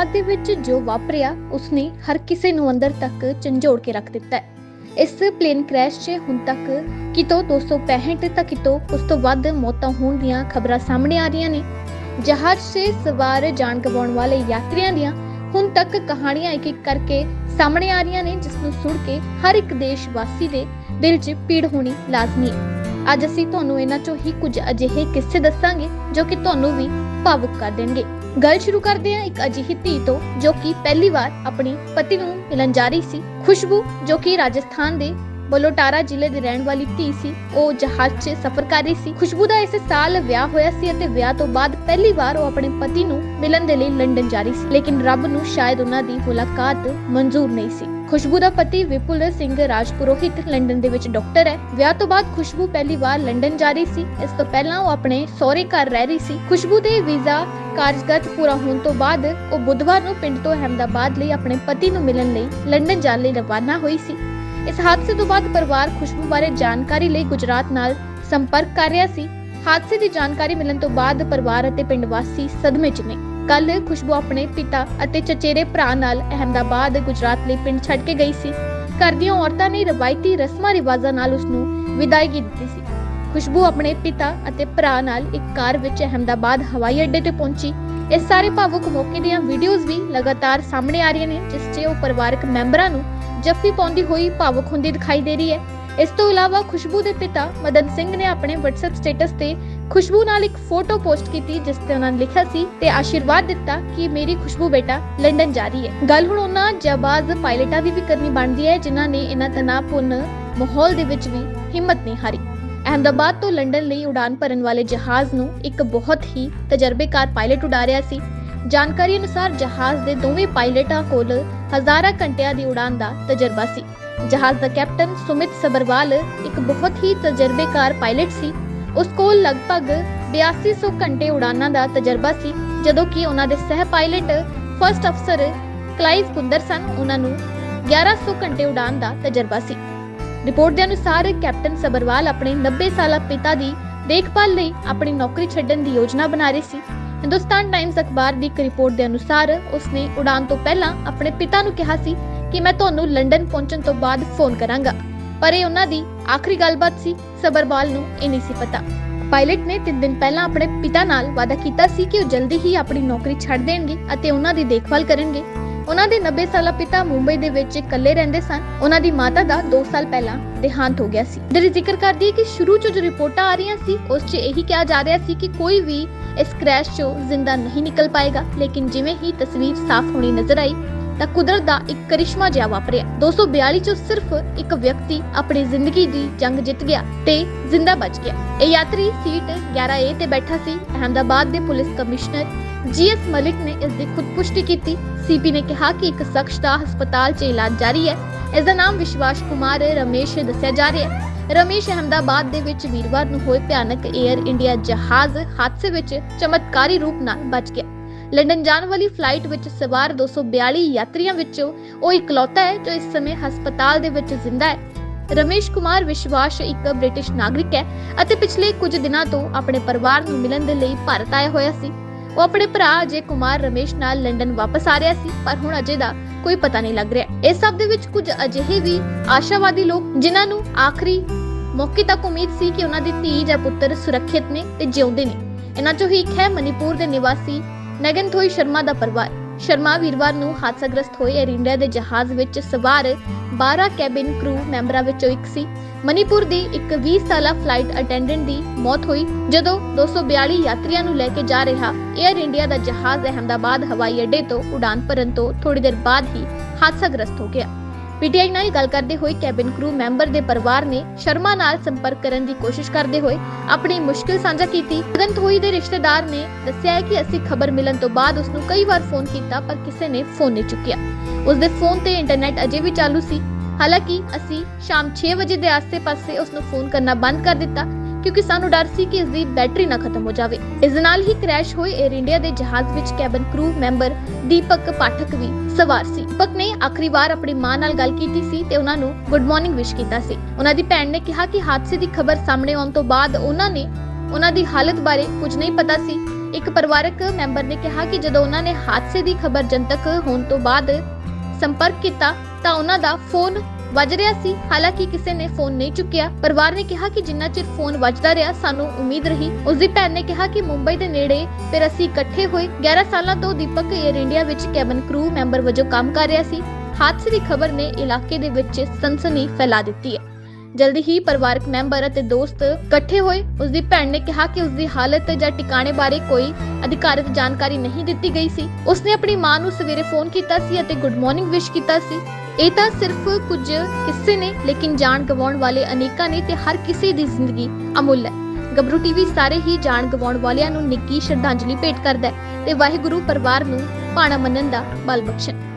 ਅਹਿਮਦਾਬਾਦ ਦੇ ਵਿੱਚ ਜੋ ਵਾਪਰਿਆ, ਉਸਨੇ ਹਰ ਕਿਸੇ ਨੂੰ ਅੰਦਰ ਤੱਕ ਝੰਜੋੜ ਕੇ ਰੱਖ ਦਿੱਤਾ ਹੈ। ਇਸ ਪਲੇਨ ਕ੍ਰੈਸ਼ 'ਚ ਹੁਣ ਤੱਕ ਕਿਤੋਂ 265 ਤਾਂ ਕਿਤੋਂ ਉਸ ਤੋਂ ਵੱਧ ਮੌਤਾਂ ਹੋਣ ਦੀਆਂ ਖਬਰਾਂ ਸਾਹਮਣੇ ਆ ਰਹੀਆਂ ਨੇ। ਜਹਾਜ਼ 'ਤੇ ਸਵਾਰ ਜਾਨ ਗਵਾਉਣ ਵਾਲੇ ਯਾਤਰੀਆਂ ਦੀਆਂ ਹੁਣ ਤੱਕ ਕਹਾਣੀਆਂ ਇੱਕ ਇੱਕ ਕਰਕੇ ਸਾਹਮਣੇ ਆ ਰਹੀਆਂ ਨੇ, ਜਿਸ ਨੂੰ ਸੁਣ ਕੇ ਹਰ ਇੱਕ ਦੇਸ਼ ਵਾਸੀ ਦੇ ਦਿਲ 'ਚ ਪੀੜ ਹੋਣੀ ਲਾਜ਼ਮੀ ਹੈ। ਅੱਜ ਅਸੀਂ ਤੁਹਾਨੂੰ ਇਹਨਾਂ 'ਚੋਂ ਹੀ ਕੁਝ ਅਜਿਹੇ ਕਿੱਸੇ ਦੱਸਾਂਗੇ, ਜੋ ਕਿ ਤੁਹਾਨੂੰ ਵੀ ਭਾਵੁਕ ਕਰ ਦੇਣਗੇ। ਗੱਲ ਸ਼ੁਰੂ ਕਰਦੇ ਹਾਂ ਇੱਕ ਅਜਿਹੀ ਧੀ ਤੋਂ, ਜੋ ਕਿ ਪਹਿਲੀ ਵਾਰ ਆਪਣੀ ਪਤੀ ਨੂੰ ਮਿਲਣ ਜਾ ਰਹੀ ਸੀ। ਖੁਸ਼ਬੂ, ਜੋ ਕਿ ਰਾਜਸਥਾਨ ਦੇ ਬਲੋਟਾਰਾ ਜ਼ਿਲ੍ਹੇ ਦੀ ਰਹਿਣ ਵਾਲੀ ਧੀ ਸੀ, ਉਹ ਜਹਾਜ਼ 'ਚ ਸਫ਼ਰ ਕਰ ਰਹੀ ਸੀ। ਖੁਸ਼ਬੂ ਦਾ ਇਸ ਸਾਲ ਵਿਆਹ ਹੋਇਆ ਸੀ ਅਤੇ ਵਿਆਹ ਤੋਂ ਬਾਅਦ ਪਹਿਲੀ ਵਾਰ ਉਹ ਆਪਣੇ ਪਤੀ ਨੂੰ ਮਿਲਣ ਦੇ ਲਈ ਲੰਡਨ ਜਾ ਰਹੀ ਸੀ, ਲੇਕਿਨ ਰੱਬ ਨੂੰ ਸ਼ਾਇਦ ਉਹਨਾਂ ਦੀ ਮੁਲਾਕਾਤ ਮਨਜ਼ੂਰ ਨਹੀਂ ਸੀ। ਖੁਸ਼ਬੂ ਦਾ ਪਤੀ ਵਿਪੁਲ ਸਿੰਘ ਰਾਜਪੁਰੋਹਿਤ ਲੰਡਨ ਦੇ ਵਿੱਚ ਡਾਕਟਰ ਹੈ। ਵਿਆਹ ਤੋਂ ਬਾਅਦ ਖੁਸ਼ਬੂ ਪਹਿਲੀ ਵਾਰ ਲੰਡਨ ਜਾ ਰਹੀ ਸੀ, ਇਸ ਤੋਂ ਪਹਿਲਾਂ ਉਹ ਆਪਣੇ ਸਹੁਰੇ ਘਰ ਰਹਿ ਰਹੀ ਸੀ। ਖੁਸ਼ਬੂ ਦੇ ਵੀਜ਼ਾ ਕਾਰਜਗਤ ਪੂਰਾ ਹੋਣ ਤੋਂ ਬਾਅਦ ਉਹ ਬੁੱਧਵਾਰ ਨੂੰ ਪਿੰਡ ਤੋਂ ਅਹਿਮਦਾਬਾਦ ਲਈ ਆਪਣੇ ਪਤੀ ਨੂੰ ਮਿਲਣ ਲਈ ਲੰਡਨ ਜਾਣ ਲਈ ਰਵਾਨਾ ਹੋਈ ਸੀ। ਇਸ ਹਾਦਸੇ ਤੋਂ ਬਾਅਦ ਪਰਿਵਾਰ ਖੁਸ਼ਬੂ ਬਾਰੇ ਜਾਣਕਾਰੀ ਲਈ ਗੁਜਰਾਤ ਨਾਲ ਸੰਪਰਕ ਕਰ ਰਿਹਾ ਸੀ। ਹਾਦਸੇ ਦੀ ਜਾਣਕਾਰੀ ਮਿਲਣ ਤੋਂ ਬਾਅਦ ਪਰਿਵਾਰ ਅਤੇ ਪਿੰਡ ਵਾਸੀ ਸਦਮੇ 'ਚ ਨੇ। ਕੱਲ ਖੁਸ਼ਬੂ ਆਪਣੇ ਪਿਤਾ ਅਤੇ ਚਚੇਰੇ ਭਰਾ ਨਾਲ ਅਹਿਮਦਾਬਾਦ, ਗੁਜਰਾਤ ਲਈ ਪਿੰਡ ਛੱਡ ਕੇ ਗਈ ਸੀ। ਘਰ ਦੀਆਂ ਔਰਤਾਂ ਨੇ ਰਵਾਇਤੀ ਰਸਮਾਂ ਰਿਵਾਜਾਂ ਨਾਲ ਉਸ ਨੂੰ ਵਿਦਾਇਗੀ ਦਿੱਤੀ ਸੀ। ਖੁਸ਼ਬੂ ਆਪਣੇ ਪਿਤਾ ਅਤੇ ਭਰਾ ਨਾਲ ਇੱਕ ਕਾਰ ਵਿੱਚ ਅਹਿਮਦਾਬਾਦ ਹਵਾਈ ਅੱਡੇ ਤੇ ਪਹੁੰਚੀ। ਇਸ ਸਾਰੇ ਭਾਵੁਕ ਮੌਕੇ ਦੀਆਂ ਵੀਡੀਓਜ਼ ਵੀ ਲਗਾਤਾਰ ਸਾਹਮਣੇ ਆ ਰਹੀਆਂ ਨੇ, ਜਿਸ 'ਚ ਉਹ ਪਰਿਵਾਰਕ ਮੈਂਬਰਾਂ ਨੂੰ ਜੱਫੀ ਪਾਉਂਦੀ ਹੋਈ ਭਾਵੁਕ ਹੁੰਦੀ ਦਿਖਾਈ ਦੇ ਰਹੀ ਹੈ। ਇਸ ਤੋਂ ਇਲਾਵਾ ਖੁਸ਼ਬੂ ਦੇ ਪਿਤਾ ਮਦਨ ਸਿੰਘ ਨੇ ਆਪਣੇ WhatsApp ਸਟੇਟਸ ਤੇ ਖੁਸ਼ਬੂ ਨਾਲ ਇੱਕ ਫੋਟੋ ਪੋਸਟ ਕੀਤੀ, ਜਿਸ ਤੇ ਉਹਨਾਂ ਨੇ ਲਿਖਿਆ ਸੀ ਤੇ ਆਸ਼ੀਰਵਾਦ ਦਿੱਤਾ ਕਿ ਮੇਰੀ ਖੁਸ਼ਬੂ ਬੇਟਾ, ਲੰਡਨ ਜਾ ਰਹੀ ਹੈ। ਗੱਲ ਹੁਣ ਉਹਨਾਂ ਜਾਬਾਜ਼ ਪਾਇਲਟਾਂ ਦੀ ਵੀ ਕਰਨੀ ਬਣਦੀ ਹੈ, ਜਿਨ੍ਹਾਂ ਨੇ ਇਹਨਾਂ ਤਣਾਅਪੂਰਨ ਮਾਹੌਲ ਦੇ ਵਿੱਚ ਵੀ ਹਿੰਮਤ ਨਹੀਂ ਹਾਰੀ। ਅਹਿਮਦਾਬਾਦ ਤੋਂ ਲੰਡਨ ਲਈ ਉਡਾਨ ਭਰਨ ਵਾਲੇ ਜਹਾਜ਼ ਨੂੰ ਇੱਕ ਬਹੁਤ ਹੀ ਤਜਰਬੇਕਾਰ ਪਾਇਲਟ ਉਡਾ ਰਿਹਾ ਸੀ। ਜਾਣਕਾਰੀ ਅਨੁਸਾਰ ਜਹਾਜ਼ ਦੇ ਦੋਵੇਂ ਪਾਇਲਟਾਂ ਕੋਲ ਹਜ਼ਾਰਾਂ ਘੰਟਿਆਂ ਦੀ ਉਡਾਨ ਦਾ ਤਜਰਬਾ ਸੀ। ਜਹਾਜ਼ ਦਾ ਕੈਪਟਨ ਸੁਮਿਤ ਸਬਰਵਾਲ ਇੱਕ ਬਹੁਤ ਹੀ ਤਜਰਬੇਕਾਰ ਪਾਇਲਟ ਸੀ। ਉਸ ਕੋਲ ਲਗਭਗ 8200 ਘੰਟੇ ਉਡਾਨਾਂ ਦਾ ਤਜਰਬਾ ਸੀ, ਜਦੋਂ ਕਿ ਉਹਨਾਂ ਦੇ ਸਹਿ ਪਾਇਲਟ ਫਰਸਟ ਅਫਸਰ ਕਲਾਈਵ ਕੁੰਦਰ ਸਨ। ਉਹਨਾਂ ਨੂੰ 1100 ਘੰਟੇ ਉਡਾਨ ਦਾ ਤਜਰਬਾ ਸੀ। ਰਿਪੋਰਟ ਦੇ ਅਨੁਸਾਰ ਕੈਪਟਨ ਸਬਰਵਾਲ ਆਪਣੇ 90 ਸਾਲਾ ਪਿਤਾ ਦੀ ਦੇਖਭਾਲ ਲਈ ਆਪਣੀ ਨੌਕਰੀ ਛੱਡਣ ਦੀ ਯੋਜਨਾ ਬਣਾ ਰਹੀ ਸੀ। ਹਿੰਦੁਸਤਾਨ ਟਾਈਮਜ਼ ਅਖਬਾਰ ਦੀ ਇੱਕ ਰਿਪੋਰਟ ਦੇ ਅਨੁਸਾਰ ਉਸਨੇ ਉਡਾਨ ਤੋਂ ਪਹਿਲਾਂ ਆਪਣੇ ਪਿਤਾ ਨੂੰ ਕਿਹਾ ਸੀ ਕਿ ਮੈਂ ਤੁਹਾਨੂੰ ਲੰਡਨ ਪਹੁੰਚਣ ਤੋਂ ਬਾਅਦ ਫੋਨ ਕਰਾਂਗਾ। ਪਰ ਇਹ ਉਹਨਾਂ ਦੀ ਆਖਰੀ ਗੱਲਬਾਤ ਸੀ, ਸਬਰਵਾਲ ਨੂੰ ਇਹ ਨਹੀਂ ਸੀ ਪਤਾ। ਪਾਇਲਟ ਨੇ 3 ਦਿਨ ਪਹਿਲਾਂ ਆਪਣੇ ਪਿਤਾ ਨਾਲ ਵਾਅਦਾ ਕੀਤਾ ਸੀ ਕਿ ਉਹ ਜਲਦੀ ਹੀ ਆਪਣੀ ਨੌਕਰੀ ਛੱਡ ਦੇਣਗੇ ਅਤੇ ਉਹਨਾਂ ਦੀ ਦੇਖਭਾਲ ਕਰਨਗੇ। ਉਹਨਾਂ ਦੇ 90 ਸਾਲਾ ਪਿਤਾ ਮੁੰਬਈ ਦੇ ਵਿੱਚ ਇਕੱਲੇ ਰਹਿੰਦੇ ਸਨ। ਉਹਨਾਂ ਦੀ ਮਾਤਾ ਦਾ 2 ਸਾਲ ਪਹਿਲਾਂ ਦੇਹਾਂਤ ਹੋ ਗਿਆ ਸੀ। ਦਰ ਜ਼ਿਕਰ ਕਰਦੀ ਹੈ ਕਿ ਸ਼ੁਰੂ 'ਚ ਜੋ ਰਿਪੋਰਟਾਂ ਆ ਰਹੀਆਂ ਸੀ, ਉਸ 'ਚ ਇਹੀ ਕਿਹਾ ਜਾ ਰਿਹਾ ਸੀ ਕਿ ਕੋਈ ਵੀ ਇਸ ਕ੍ਰੈਸ਼ 'ਚੋਂ ਜ਼ਿੰਦਾ ਨਹੀਂ ਨਿਕਲ ਪਾਏਗਾ। ਲੇਕਿਨ ਜਿਵੇਂ ਹੀ ਤਸਵੀਰ ਸਾਫ਼ ਹੋਣੀ ਨਜ਼ਰ ਆਈ ਤਾਂ ਕੁਦਰਤ ਦਾ ਇੱਕ ਕਰਿਸ਼ਮਾ ਜਿਹਾ ਵਾਪਰਿਆ। 242 ਚੋਂ ਸਿਰਫ ਇੱਕ ਵਿਅਕਤੀ ਆਪਣੀ ਜ਼ਿੰਦਗੀ ਦੀ ਜੰਗ ਜਿੱਤ ਗਿਆ ਤੇ ਜ਼ਿੰਦਾ ਬਚ ਗਿਆ। ਇਹ ਯਾਤਰੀ ਸੀਟ 11A ਤੇ ਬੈਠਾ ਸੀ। ਅਹਮਦਾਬਾਦ ਦੇ ਪੁਲਿਸ ਕਮਿਸ਼ਨਰ ਜੀਐਸ ਮਲਿਕ ਨੇ ਇਸ ਦੀ ਖੁਦ ਕੀਤੀ। ਸੀਪੀ ਨੇ ਕਿਹਾ ਕਿ ਇੱਕ ਸ਼ਖਸ ਦਾ ਹਸਪਤਾਲ 'ਚ ਇਲਾਜ ਜਾਰੀ ਹੈ। ਇਸ ਦਾ ਨਾਮ ਵਿਸ਼ਵਾਸ ਕੁਮਾਰ ਰਮੇਸ਼ ਦੱਸਿਆ ਜਾ ਰਿਹਾ ਹੈ। ਰਮੇਸ਼ ਅਹਮਦਾਬਾਦ ਦੇ ਵਿੱਚ ਵੀਰਵਾਰ ਨੂੰ ਹੋਏ ਭਿਆਨਕ 에ਅਰ ਇੰਡੀਆ ਜਹਾਜ਼ ਹਾਦਸੇ ਵਿੱਚ ਚਮਤਕਾਰੀ ਰੂਪ ਨਾਲ ਬਚ ਗਿਆ। ਲੰਡਨ ਜਾਣ ਵਾਲੀ ਫਲਾਈਟ ਵਿੱਚ ਸਵਾਰ 242 ਯਾਤਰੀਆਂ ਵਿੱਚੋਂ ਉਹ ਇਕਲੌਤਾ ਹੈ ਜੋ ਇਸ ਸਮੇਂ ਹਸਪਤਾਲ ਦੇ ਵਿੱਚ ਜ਼ਿੰਦਾ ਹੈ। ਰਮੇਸ਼ ਕੁਮਾਰ ਵਿਸ਼ਵਾਸ ਇੱਕ ਬ੍ਰਿਟਿਸ਼ ਨਾਗਰਿਕ ਹੈ ਅਤੇ ਪਿਛਲੇ ਕੁਝ ਦਿਨਾਂ ਤੋਂ ਆਪਣੇ ਪਰਿਵਾਰ ਨੂੰ ਮਿਲਣ ਦੇ ਲਈ ਭਾਰਤ ਆਇਆ ਹੋਇਆ ਸੀ। ਉਹ ਆਪਣੇ ਭਰਾ ਅਜੇ ਕੁਮਾਰ ਰਮੇਸ਼ ਨਾਲ ਲੰਡਨ ਵਾਪਸ ਆ ਰਿਹਾ ਸੀ, ਪਰ ਹੁਣ ਅਜੇ ਦਾ ਕੋਈ ਪਤਾ ਨਹੀਂ ਲੱਗ ਰਿਹਾ। ਇਸ ਸਭ ਦੇ ਵਿੱਚ ਕੁਝ ਅਜਿਹੇ ਵੀ ਆਸ਼ਾਵਾਦੀ ਲੋਕ ਜਿਨ੍ਹਾਂ ਨੂੰ ਆਖਰੀ ਮੌਕੇ ਤੱਕ ਉਮੀਦ ਸੀ ਕਿ ਉਹਨਾਂ ਦੀ ਧੀ ਜਾਂ ਪੁੱਤਰ ਸੁਰੱਖਿਅਤ ਨੇ ਤੇ ਜਿਉਂਦੇ ਨੇ। ਇਹਨਾਂ ਚੋਂ ਹੀ ਇੱਕ ਹੈ ਮਨੀਪੁਰ ਦੇ ਨਿਵਾਸੀ ਨਗਨਥੋਈ ਸ਼ਰਮਾ ਦਾ ਪਰਿਵਾਰ। ਸ਼ਰਮਾ ਵੀਰਵਾਰ ਨੂੰ ਹਾਦਸਾਗ੍ਰਸਤ ਹੋਏ 에ਅਰ ਇੰਡੀਆ ਦੇ ਜਹਾਜ਼ ਵਿੱਚ ਸਵਾਰ 12 ਕੈਬਿਨ ਕਰੂ ਮੈਂਬਰਾਂ ਵਿੱਚੋਂ ਇੱਕ ਸੀ। ਮਨੀਪੁਰ ਦੀ ਇੱਕ 20 ਸਾਲਾ ਫਲਾਈਟ ਅਟੈਂਡੈਂਟ ਦੀ ਮੌਤ ਹੋਈ, ਜਦੋਂ 242 ਯਾਤਰੀਆਂ ਨੂੰ ਲੈ ਕੇ ਜਾ ਰਿਹਾ ਏਅਰ ਇੰਡੀਆ ਦਾ ਜਹਾਜ਼ ਅਹਮਦਾਬਾਦ ਹਵਾਈ ਅੱਡੇ ਤੋਂ ਉਡਾਨ ਭਰਨ ਤੋਂ ਥੋੜੀ ਦੇਰ ਬਾਅਦ ਹੀ ਹਾਦਸਾਗ੍ਰਸਤ ਹੋ ਗਿਆ। ਪੀਟੀਆਈ ਨਾਲ ਗੱਲ ਕਰਦੇ ਹੋਏ ਕੈਬਿਨ ਕਰੂ ਮੈਂਬਰ ਦੇ ਪਰਿਵਾਰ ਨੇ ਸ਼ਰਮਾ ਨਾਲ ਸੰਪਰਕ ਕਰਨ ਦੀ ਕੋਸ਼ਿਸ਼ ਕਰਦੇ ਹੋਏ ਆਪਣੀ ਮੁਸ਼ਕਿਲ ਸਾਂਝਾ ਕੀਤੀ। ਗੰਤ ਹੋਈ ਦੇ ਰਿਸ਼ਤੇਦਾਰ ਨੇ ਦੱਸਿਆ ਹੈ ਕਿ ਅਸੀਂ ਖਬਰ ਮਿਲਣ ਤੋਂ ਬਾਅਦ ਉਸ ਨੂੰ ਕਈ ਵਾਰ ਫੋਨ ਕੀਤਾ, ਪਰ ਕਿਸੇ ਨੇ ਫੋਨ ਨਹੀਂ ਚੁੱਕਿਆ। ਉਸ ਦੇ ਫੋਨ ਤੇ ਇੰਟਰਨੈਟ ਅਜੇ ਵੀ ਚਾਲੂ ਸੀ। ਹਾਲਾਂਕਿ ਅਸੀਂ ਸ਼ਾਮ 6 ਵਜੇ ਦੇ ਆਸ-ਪਾਸੇ ਉਸ ਨੂੰ ਫੋਨ ਕਰਨਾ ਬੰਦ ਕਰ ਦਿੱਤਾ। ਕਿਉਂਕਿ ਸਾਨੂੰ ਡਰ ਸੀ ਕਿ ਇਸ ਦੀ ਬੈਟਰੀ ਨਾ ਖਤਮ ਹੋ ਜਾਵੇ। ਇਸ ਨਾਲ ਹੀ ਕ੍ਰੈਸ਼ ਹੋਏ 에ਅਰ ਇੰਡੀਆ ਦੇ ਜਹਾਜ਼ ਵਿੱਚ ਕੈਬਨ ਕਰੂ ਮੈਂਬਰ ਦੀਪਕ ਪਾਠਕ ਵੀ ਸਵਾਰ ਸੀ। ਦੀਪਕ ਨੇ ਆਖਰੀ ਵਾਰ ਆਪਣੀ ਮਾਂ ਨਾਲ ਗੱਲ ਕੀਤੀ ਸੀ ਤੇ ਉਹਨਾਂ ਨੂੰ ਗੁੱਡ ਮਾਰਨਿੰਗ ਵਿਸ਼ ਕੀਤਾ ਸੀ। ਉਹਨਾਂ ਦੀ ਭੈਣ ਨੇ ਕਿਹਾ ਕਿ ਹਾਦਸੇ ਦੀ ਖਬਰ ਸਾਹਮਣੇ ਆਉਣ ਤੋਂ ਬਾਅਦ ਉਹਨਾਂ ਨੇ ਉਹਨਾਂ ਦੀ ਹਾਲਤ ਬਾਰੇ ਕੁਝ ਨਹੀਂ ਪਤਾ ਸੀ। ਇੱਕ ਪਰਿਵਾਰਕ ਮੈਂਬਰ ਨੇ ਕਿਹਾ ਕਿ ਜਦੋਂ ਉਹਨਾਂ ਨੇ ਹਾਦਸੇ ਦੀ ਖਬਰ ਜਨਤਕ ਹੋਣ ਤੋਂ ਬਾਅਦ ਸੰਪਰਕ ਕੀਤਾ ਤਾਂ ਉਹਨਾਂ ਦਾ ਫੋਨ ਵੱਜ ਰਿਹਾ ਸੀ। ਹਾਲਾਂਕਿ ਕਿਸੇ ਨੇ ਫੋਨ ਨਹੀਂ ਚੁੱਕਿਆ। ਪਰਿਵਾਰ ਨੇ ਕਿਹਾ ਕਿ ਜਿੰਨਾ ਚਿਰ ਫੋਨ ਵੱਜਦਾ ਰਿਹਾ, ਸਾਨੂੰ ਉਮੀਦ ਰਹੀ। ਉਸ ਦੀ ਭੈਣ ਨੇ ਕਿਹਾ ਕਿ ਮੁੰਬਈ ਦੇ ਨੇੜੇ ਫਿਰ ਅਸੀਂ ਇਕੱਠੇ ਹੋਏ। 11 ਸਾਲਾਂ ਤੋਂ ਦੀਪਕ 에ਅਰ ਇੰਡੀਆ ਵਿੱਚ ਕੈਬਨ ਕਰੂ ਮੈਂਬਰ ਵਜੋਂ ਕੰਮ ਕਰ ਰਿਹਾ ਸੀ। ਹਾਦਸੇ ਦੀ ਖਬਰ ਨੇ ਇਲਾਕੇ ਦੇ ਵਿੱਚ ਸਨਸਨੀ ਫੈਲਾ ਦਿੱਤੀ ਹੈ। ਜਲਦੀ ਹੀ ਪਰਿਵਾਰਕ ਮੈਂਬਰ ਅਤੇ ਦੋਸਤ ਇਕੱਠੇ ਹੋਏ। ਉਸ ਦੀ ਭੈਣ ਨੇ ਕਿਹਾ ਕਿ ਉਸ ਦੀ ਹਾਲਤ ਜਾਂ ਟਿਕਾਣੇ ਬਾਰੇ ਕੋਈ ਅਧਿਕਾਰਤ ਜਾਣਕਾਰੀ ਨਹੀਂ ਦਿੱਤੀ ਗਈ ਸੀ। ਉਸਨੇ ਆਪਣੀ ਮਾਂ ਨੂੰ ਸਵੇਰੇ ਫੋਨ ਕੀਤਾ ਸੀ ਅਤੇ ਗੁੱਡ ਮਾਰਨਿੰਗ ਵਿਸ਼ ਕੀਤਾ ਸੀ। ਇਹ ਤਾਂ ਸਿਰਫ ਕੁਝ ਕਿੱਸੇ ਨੇ, ਲੇਕਿਨ ਜਾਨ ਗਵਾਉਣ ਵਾਲੇ ਅਨੇਕਾਂ ਨੇ ਤੇ ਹਰ ਕਿਸੇ ਦੀ ਜ਼ਿੰਦਗੀ ਅਮੁੱਲ ਹੈ। ਗੱਭਰੂ ਟੀਵੀ ਸਾਰੇ ਹੀ ਜਾਨ ਗਵਾਉਣ ਵਾਲਿਆਂ ਨੂੰ ਨਿੱਕੀ ਸ਼ਰਧਾਂਜਲੀ ਭੇਟ ਕਰਦਾ ਹੈ ਤੇ ਵਾਹਿਗੁਰੂ ਪਰਿਵਾਰ ਨੂੰ ਭਾਣਾ ਮੰਨਣ ਦਾ ਬਲ ਬਖਸ਼ਣ।